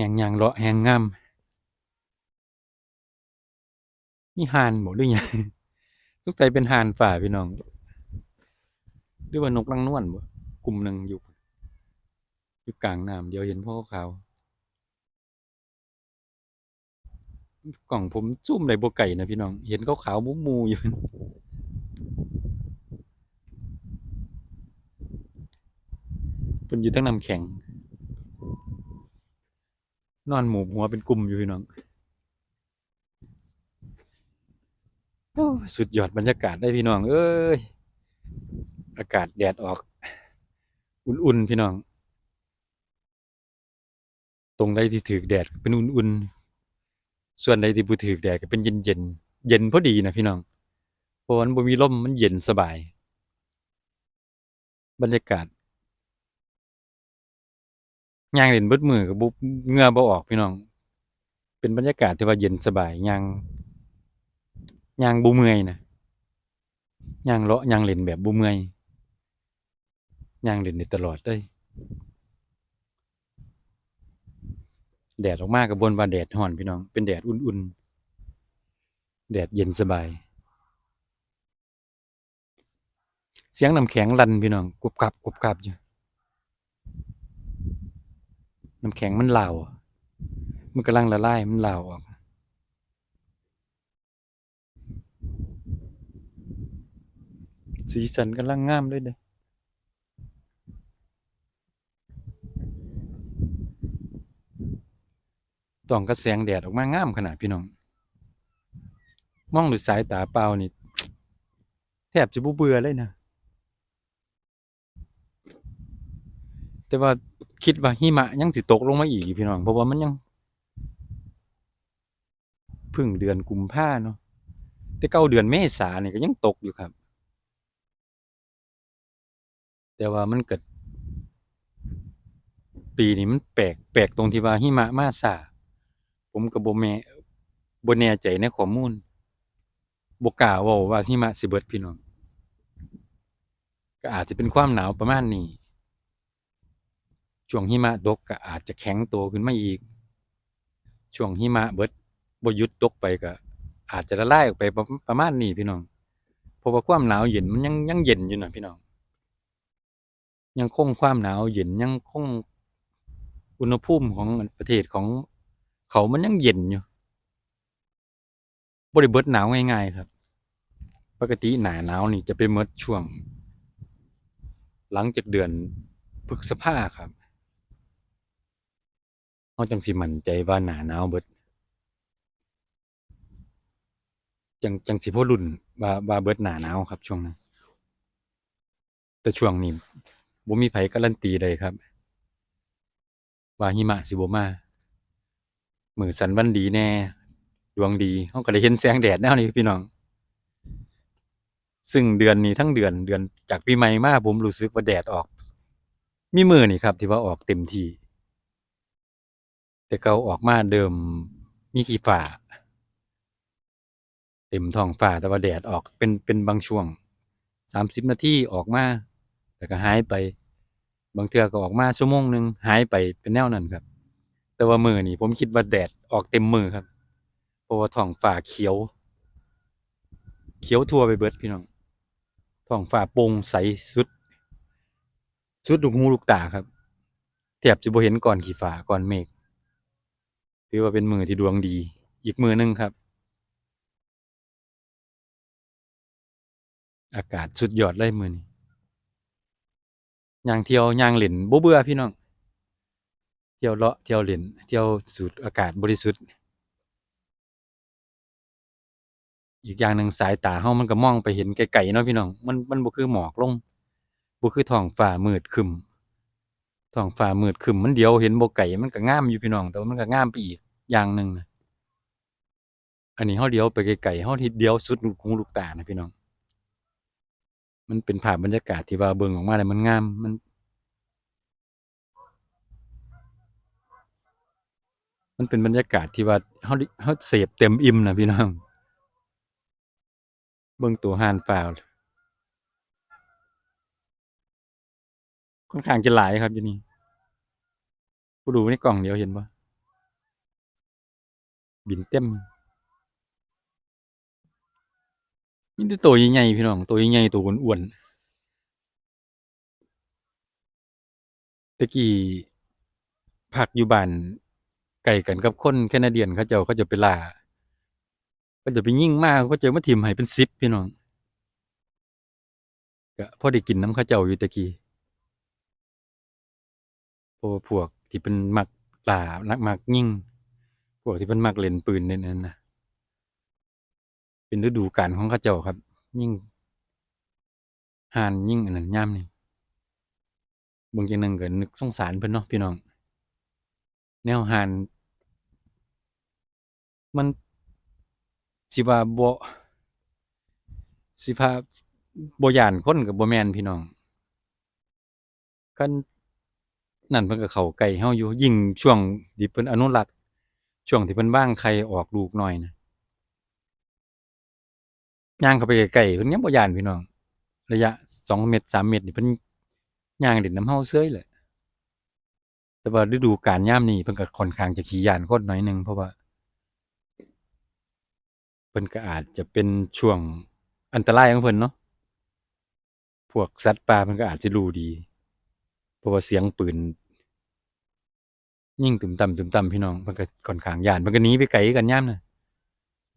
แหงยางเลาะแหงงามนี่ห่านบ่หรือยังสงสัยเป็นห่านฝ่าพี่น้องหรือว่านกลังนวลบ่กลุ่มหนึ่งอยู่อยู่กลางน้ำเดียวเห็นพ่อขาวกล่องผมจุ่มได้บ่ไก่นะพี่น้อง เห็นเขาขาวมุมูอยู่เพิ่นอยู่ทั้งน้ำแข็ง นอนหมูบหัวเป็นกลุ่มอยู่พี่น้องสุดยอดบรรยากาศได้พี่น้องเอ้ยอากาศแดดออก อุ่นๆพี่น้อง ตรงใดที่ถือแดดเป็นอุ่นๆส่วนใดที่บ่ถือแดดก็เป็นเย็นเย็นๆเย็นพอดีนะพี่น้องเพราะวันบ่มีลมมันเย็นสบาย บรรยากาศ ย่างเล่นเบิดมือก็บ่เงื่อบ่ออกพี่น้อง เป็นบรรยากาศที่ว่าเย็นสบายย่างย่างบ่เมื่อยนะย่างเลาะย่างเล่นแบบบ่เมื่อยย่างเล่นตลอดเลยแดดออกมาก็บ่นว่าแดดร้อนพี่น้อง เป็นแดดอุ่นๆ แดดเย็นสบาย เสียงน้ำแข็งลันพี่น้องกรุบกรับกรุบกรับอยู่ น้ำแข็งมันเหลามันกำลังละลายมันเหลาออกสีสันกำลังงามเลยเด้ต้องกระแสงแดดออกมางามขนาดพี่น้อง มองด้วยสายตาเปล่านี่ แทบจะบ่เบื่อเลยนะ แต่ว่า คิดว่าหิมะยังสิตกลงมาอีกพี่น้องเพราะว่ามันยังพึ่งเดือนกุมภาเนาะแต่เก้าเดือนเมษาเนี่ยก็ยังตกอยู่ครับ แต่ว่ามันเกิด ปีนี้มันแปลกแปลกตรงที่ว่าหิมะมาช้าผมก็บ่แม่บ่แน่ใจในข้อมูลบ่กล้าว้าว่าหิมะสิเบิดพี่น้องก็อาจจะเป็นความหนาวประมาณนี้ ช่วงหิมะตกก็อาจจะแข็งตัวขึ้นมาอีก ช่วงหิมะเบิดบยุดตกไปก็อาจจะละลายออกไปประประมาณนี้พี่น้องเพราะว่าความหนาวเย็นมันยังยังเย็นอยู่นะพี่น้อง ยังคงความหนาวเย็นยังคงอุณหภูมิของประเทศของเขามันยังเย็นอยู่บ่ได้เบิดหนาวง่ายๆครับ ปกติหนาหนาวนี่จะไปเมดช่วง หลังจากเดือนพฤษภาครับ เราจังสิมั่นใจว่าหนาหนาวเบิดจังจังสิบ่ลุ้นว่าว่าเบิดหนาหนาวครับช่วงนั้นแต่ช่วงนี้บ่มีไผการันตีได้ครับ ว่าหิมะสิบ่มามือสันวันดีแน่ ดวงดีเราก็ได้เห็นแสงแดดแนวนี้พี่น้อง ซึ่งเดือนนี้ทั้งเดือนเดือนจากปีใหม่มาผมรู้สึกว่าแดดออก มีมือนี่ครับ ที่ว่าออกเต็มที่ แต่เก่าออกมาเดิมมีขี้ฟ้าเต็มท้องฟ้าแต่ว่าแดดออกเป็นเป็นบางช่วง30นาทีออกมาแล้วก็หายไป บางเทือก็ออกมาชั่วโมงหนึ่งหายไปเป็นแนวนั้นครับ แต่ว่ามือนี้ผมคิดว่าแดดออกเต็มมือครับเพราะว่าท้องฟ้าเขียว เขียวทั่วไปเบิดพี่น้องท้องฟ้าโปร่งใสสุด สุดลูกหูลูกตาครับแทบสิบ่เห็นก้อนขี้ฟ้าก้อนเมฆ ถือว่าเป็นมือที่ดวงดี อีกมือหนึ่งครับ อากาศสุดยอดเลยมือนี้ย่างเที่ยวย่างเล่นบ่เบื่อพี่น้อง เที่ยวเลาะเที่ยวเล่นเที่ยวสูดอากาศบริสุทธิ์ อีกอย่างหนึ่งสายตาเฮามันก็มองไปเห็นไกลๆเนาะพี่น้อง มันมันบ่คือหมอกลงบ่คือท้องฟ้ามืดครึม ท้องฟ้ามืดครึ้มมันเดียวเห็นบ่ไกลมันก็งามอยู่พี่น้อง แต่ว่ามันก็งามไปอีกอย่างหนึ่งนะอันนี้เฮาเลี้ยวไปไกลๆเฮาที่เดียวสุดลูกหูลูกตานะพี่น้อง มันเป็นภาพบรรยากาศที่ว่าเบิ่งออกมาแล้วมันงามมันมันเป็นบรรยากาศที่ว่าเฮาเฮาเสพเต็มอิ่มนะพี่น้อง เบิ่งตัวหานฟ้า ค่อนข้างจะหลายครับอยู่นี่ผู้ดูในกล่องเดียวเห็นบ่บินเต็มมีแต่ตัวใหญ่ๆพี่น้องตัวใหญ่ๆตัวอ้วนๆตะกี้พักอยู่บ้านไก่กันกับคนแคนาเดียนเขาเจ้าเขาจะไปล่าเขาจะไปยิ่งมากเขาเจอมาถิ่มให้เป็นสิบพี่น้องก็พอได้กินน้ำเขาเจ้าอยู่ตะกี้ พว่าพวกที่เป็นมักล่านักมักยิ่ง พวกที่เป็นมักเล่นปืนเนี่ยนั่นนะเป็นฤดูกาลของเขาเจ้าครับ ยิ่งหานยิ่งอันนั้นย่ำนี่บางอย่างหนึ่งก็นึกสงสารเพิ่นเนาะพี่น้อง แนวหานมันสิว่าบ่สิพาบ่ย่านคนก็บ่แม่นพี่น้องคัน นั่นเพิ่นก็เข้าใกล้เฮาอยู่ยิ่งช่วงที่เพิ่นอนุรักษ์ช่วงที่เพิ่นวางไข่ออกลูกน้อยนะย่างเข้าไปใกล้ๆเพิ่นยังบ่ย่านพี่น้อง ระยะ2เมตร3เมตรนี่เพิ่นย่างเล่นนำเฮาเซ้ยแหละแต่ว่าฤดูกาลยามนี้เพิ่นก็ค่อนข้างจะขี้ย้านคนหน่อยหนึงเพราะว่าเพิ่นก็อาจจะเป็นช่วงอันตรายของเพิ่นเนาะ พวกสัตว์ป่าเพิ่นก็อาจสิรู้ดี เพราะว่าเสียงปืน ยิงตึมต่ำตึมต่ำพี่น้องเพิ่นก็ค่อนข้างยานเพิ่นก็หนีไปไกลกันยามนะ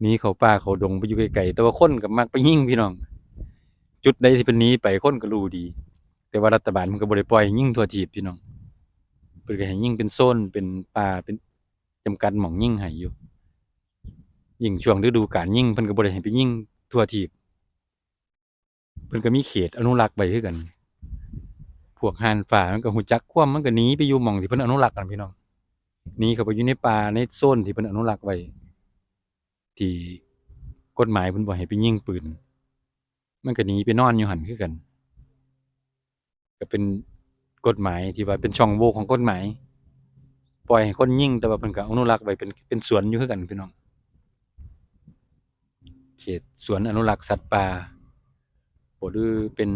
หนีเขาป่าเขาดงไปอยู่ไกลๆแต่ว่าคนก็มักไปยิงพี่น้อง จุดใดที่เพิ่นหนีไปคนก็รู้ดี แต่ว่ารัฐบาลมันก็บ่ได้ปล่อยยิงทั่วทีบพี่น้องเพิ่นก็ให้ยิงเป็นโซนเป็นป่าเป็นจำกัดหม่องยิงให้อยู่ยิ่งช่วงฤดูกาลยิงเพิ่นก็บ่ได้ให้ไปยิงทั่วทีบเพิ่นก็มีเขตอนุรักษ์ไว้คือกัน พวกห่านป่ามันก็ฮู้จักความมันก็หนีไปอยู่หม่องที่เพิ่นอนุรักษ์กันพี่น้องหนีเข้าไปอยู่ในป่าในโซนที่เพิ่นอนุรักษ์ไว้ที่กฎหมายเพิ่นบ่ให้ไปยิงปืน มันก็หนีไปนอนอยู่หันคือกัน ก็เป็นกฎหมายที่ว่าเป็นช่องโหว่ของกฎหมาย ปล่อยให้คนยิงแต่ว่าเพิ่นก็อนุรักษ์ไว้เป็นเป็นสวนอยู่คือกันพี่น้อง เขตสวนอนุรักษ์สัตว์ป่าบ่หรือเป็น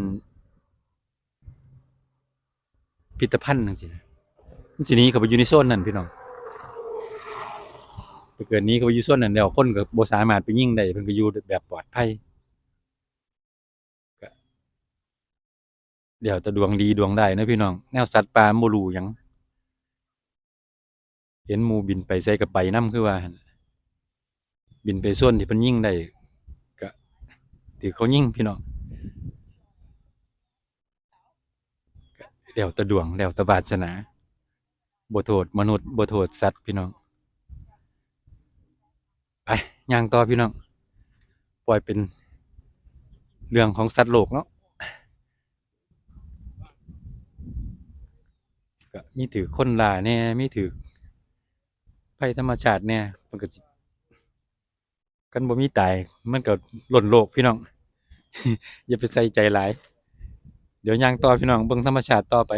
พิพิธภัณฑ์จังซี่นะมันสินีเขาไปอยู่ในโซนนั้นพี่น้องถ้าเกิดนี้เขาไปอยู่โซนนั้นแล้วคนก็บ่สามารถไปยิ่งได้เพิ่นก็อยู่แบบปลอดภัยเดี๋ยวแต่ดวงดีดวงได้นะพี่น้อง แนวสัตว์ป่าโมันบ่รู้หยังเห็นมูบินไปไสก็ไปน้ำคือว่า บินไปโซนที่เพิ่นยิ่งได้ก็ที่เขายิ่งพี่น้อง แล้วแต่ดวงแล้วแต่วาสนาบ่โทษมนุษย์บ่โทษสัตว์พี่น้อง ไปย่างต่อพี่น้อง ปล่อยเป็นเรื่องของสัตว์โลกเนาะก็มีถือคนล่าแน่มีถือภัยธรรมชาติแน่มันก็กันบ่มีตาย มันก็ล้นโลกพี่น้อง อย่าไปใส่ใจหลาย เดี๋ยวย่างต่อพี่น้องเบิ่งธรรมชาติต่อไป